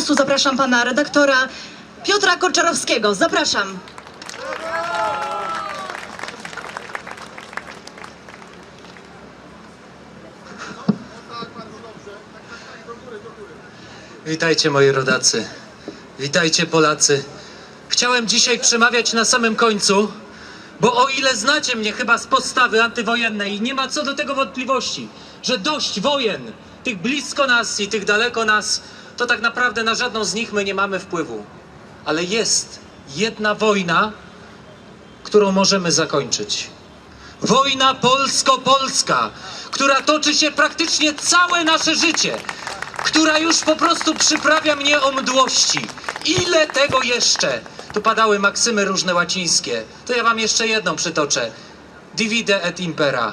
zapraszam pana redaktora Piotra Korczarowskiego. Zapraszam. Witajcie moi rodacy. Witajcie Polacy. Chciałem dzisiaj przemawiać na samym końcu, bo o ile znacie mnie chyba z postawy antywojennej nie ma co do tego wątpliwości, że dość wojen, tych blisko nas i tych daleko nas, to tak naprawdę na żadną z nich my nie mamy wpływu. Ale jest jedna wojna, którą możemy zakończyć. Wojna polsko-polska, która toczy się praktycznie całe nasze życie, która już po prostu przyprawia mnie o mdłości. Ile tego jeszcze? Tu padały maksymy różne łacińskie. To ja wam jeszcze jedną przytoczę. Divide et impera.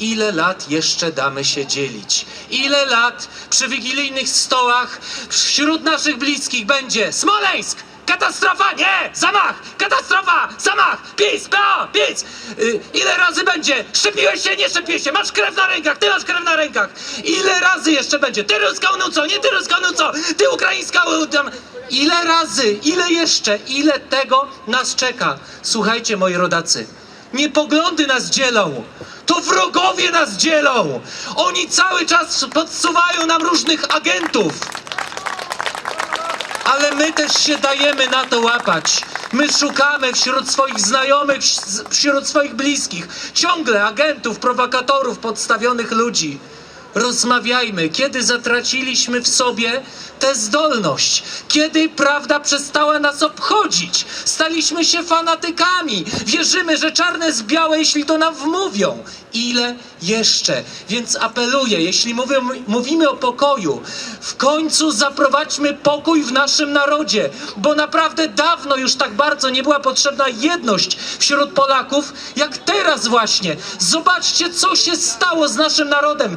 Ile lat jeszcze damy się dzielić? Ile lat przy wigilijnych stołach wśród naszych bliskich będzie Smoleńsk! Katastrofa! Nie! Zamach! Katastrofa! Zamach! PiS! PO! PiS! Ile razy będzie? Szczepiłeś się? Nie szczepiłeś się? Masz krew na rękach! Ty masz krew na rękach! Ile razy jeszcze będzie? Ty ruska unuco! Nie ty ruska unuco! Ty ukraińska tam... Ile razy? Ile jeszcze? Ile tego nas czeka? Słuchajcie, moi rodacy. Nie poglądy nas dzielą. To wrogowie nas dzielą. Oni cały czas podsuwają nam różnych agentów. Ale my też się dajemy na to łapać. My szukamy wśród swoich znajomych, wś- wśród swoich bliskich ciągle agentów, prowokatorów, podstawionych ludzi. Rozmawiajmy, kiedy zatraciliśmy w sobie tę zdolność, kiedy prawda przestała nas obchodzić. Staliśmy się fanatykami. Wierzymy, że czarne jest białe, jeśli to nam wmówią. Ile jeszcze? Więc apeluję, jeśli mówią, mówimy o pokoju, w końcu zaprowadźmy pokój w naszym narodzie, bo naprawdę dawno już tak bardzo nie była potrzebna jedność wśród Polaków, jak teraz właśnie. Zobaczcie, co się stało z naszym narodem.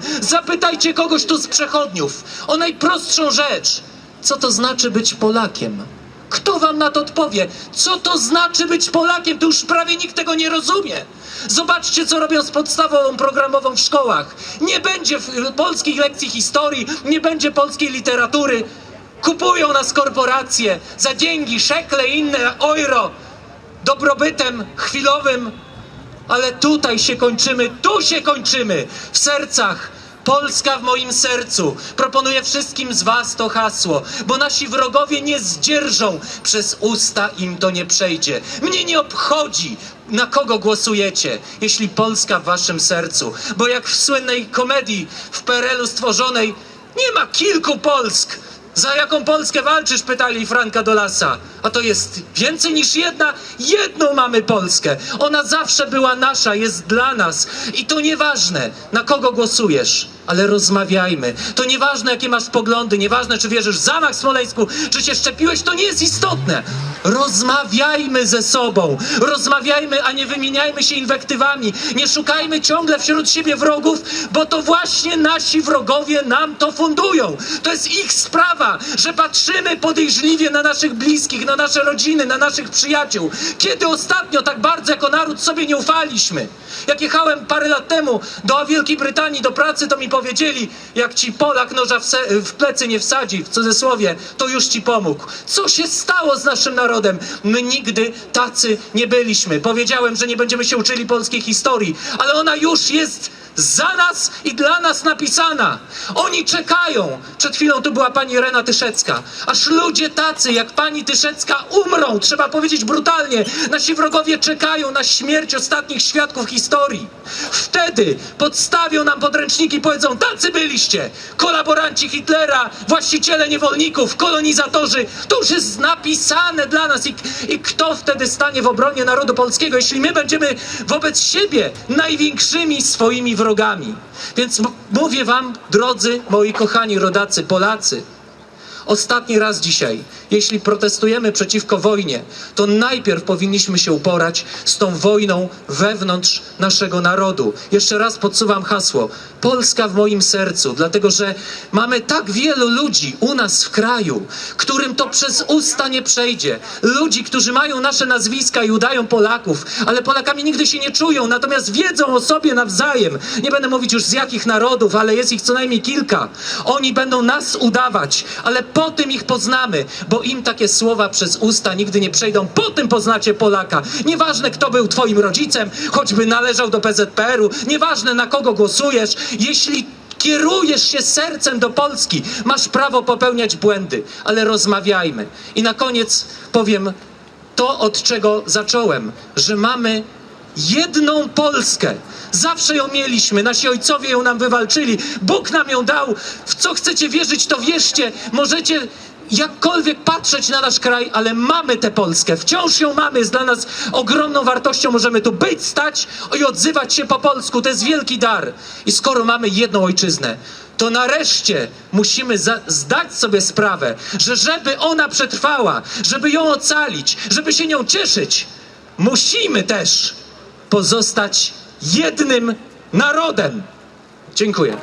Zapytajcie kogoś tu z przechodniów o najprostszą rzecz. Co to znaczy być Polakiem? Kto wam na to odpowie? Co to znaczy być Polakiem? To już prawie nikt tego nie rozumie. Zobaczcie, co robią z podstawową programową w szkołach. Nie będzie polskich lekcji historii, nie będzie polskiej literatury. Kupują nas korporacje za dzięki, szekle i inne, euro, dobrobytem chwilowym, ale tutaj się kończymy, tu się kończymy, w sercach. Polska w moim sercu. Proponuję wszystkim z Was to hasło, bo nasi wrogowie nie zdzierżą, przez usta im to nie przejdzie. Mnie nie obchodzi, na kogo głosujecie, jeśli Polska w Waszym sercu, bo jak w słynnej komedii w PRL-u stworzonej, nie ma kilku Polsk. Za jaką Polskę walczysz? Pytali Franka Dolasa. A to jest więcej niż jedna. Jedną mamy Polskę. Ona zawsze była nasza, jest dla nas. I to nieważne, na kogo głosujesz, ale rozmawiajmy. To nieważne, jakie masz poglądy, nieważne, czy wierzysz w zamach w Smoleńsku, czy się szczepiłeś, to nie jest istotne. Rozmawiajmy ze sobą. Rozmawiajmy, a nie wymieniajmy się inwektywami. Nie szukajmy ciągle wśród siebie wrogów, bo to właśnie nasi wrogowie nam to fundują. To jest ich sprawa, że patrzymy podejrzliwie na naszych bliskich, na nasze rodziny, na naszych przyjaciół. Kiedy ostatnio tak bardzo jako naród sobie nie ufaliśmy? Jak jechałem parę lat temu do Wielkiej Brytanii do pracy, to mi powiedzieli, jak ci Polak noża w, w plecy nie wsadzi, w cudzysłowie, to już ci pomógł. Co się stało z naszym narodem? My nigdy tacy nie byliśmy. Powiedziałem, że nie będziemy się uczyli polskiej historii, ale ona już jest za nas i dla nas napisana. Oni czekają. Przed chwilą tu była pani Rena Tyszecka. Aż ludzie tacy jak pani Tyszecka umrą, trzeba powiedzieć brutalnie. Nasi wrogowie czekają na śmierć ostatnich świadków historii. Wtedy podstawią nam podręczniki i powiedzą, tacy byliście. Kolaboranci Hitlera, właściciele niewolników, kolonizatorzy. To już jest napisane dla nas. I, I kto wtedy stanie w obronie narodu polskiego, jeśli my będziemy wobec siebie największymi swoimi wrogami? Więc m- mówię wam, drodzy moi kochani rodacy, Polacy, Ostatni raz dzisiaj, jeśli protestujemy przeciwko wojnie, to najpierw powinniśmy się uporać z tą wojną wewnątrz naszego narodu. Jeszcze raz podsuwam hasło: Polska w moim sercu, dlatego że mamy tak wielu ludzi u nas w kraju, którym to przez usta nie przejdzie. Ludzi, którzy mają nasze nazwiska i udają Polaków, ale Polakami nigdy się nie czują, natomiast wiedzą o sobie nawzajem. Nie będę mówić już z jakich narodów, ale jest ich co najmniej kilka. Oni będą nas udawać, ale po tym ich poznamy, bo im takie słowa przez usta nigdy nie przejdą. Po tym poznacie Polaka. Nieważne, kto był twoim rodzicem, choćby należał do PZPR-u, nieważne, na kogo głosujesz, jeśli kierujesz się sercem do Polski, masz prawo popełniać błędy, ale rozmawiajmy. I na koniec powiem to, od czego zacząłem, że mamy jedną Polskę. Zawsze ją mieliśmy, nasi ojcowie ją nam wywalczyli, Bóg nam ją dał. W co chcecie wierzyć, to wierzcie. Możecie jakkolwiek patrzeć na nasz kraj, ale mamy tę Polskę. Wciąż ją mamy, jest dla nas ogromną wartością. Możemy tu być, stać i odzywać się po polsku. To jest wielki dar. I skoro mamy jedną ojczyznę, to nareszcie musimy zdać sobie sprawę, że żeby ona przetrwała, żeby ją ocalić, żeby się nią cieszyć, musimy też pozostać jednym narodem. Dziękuję.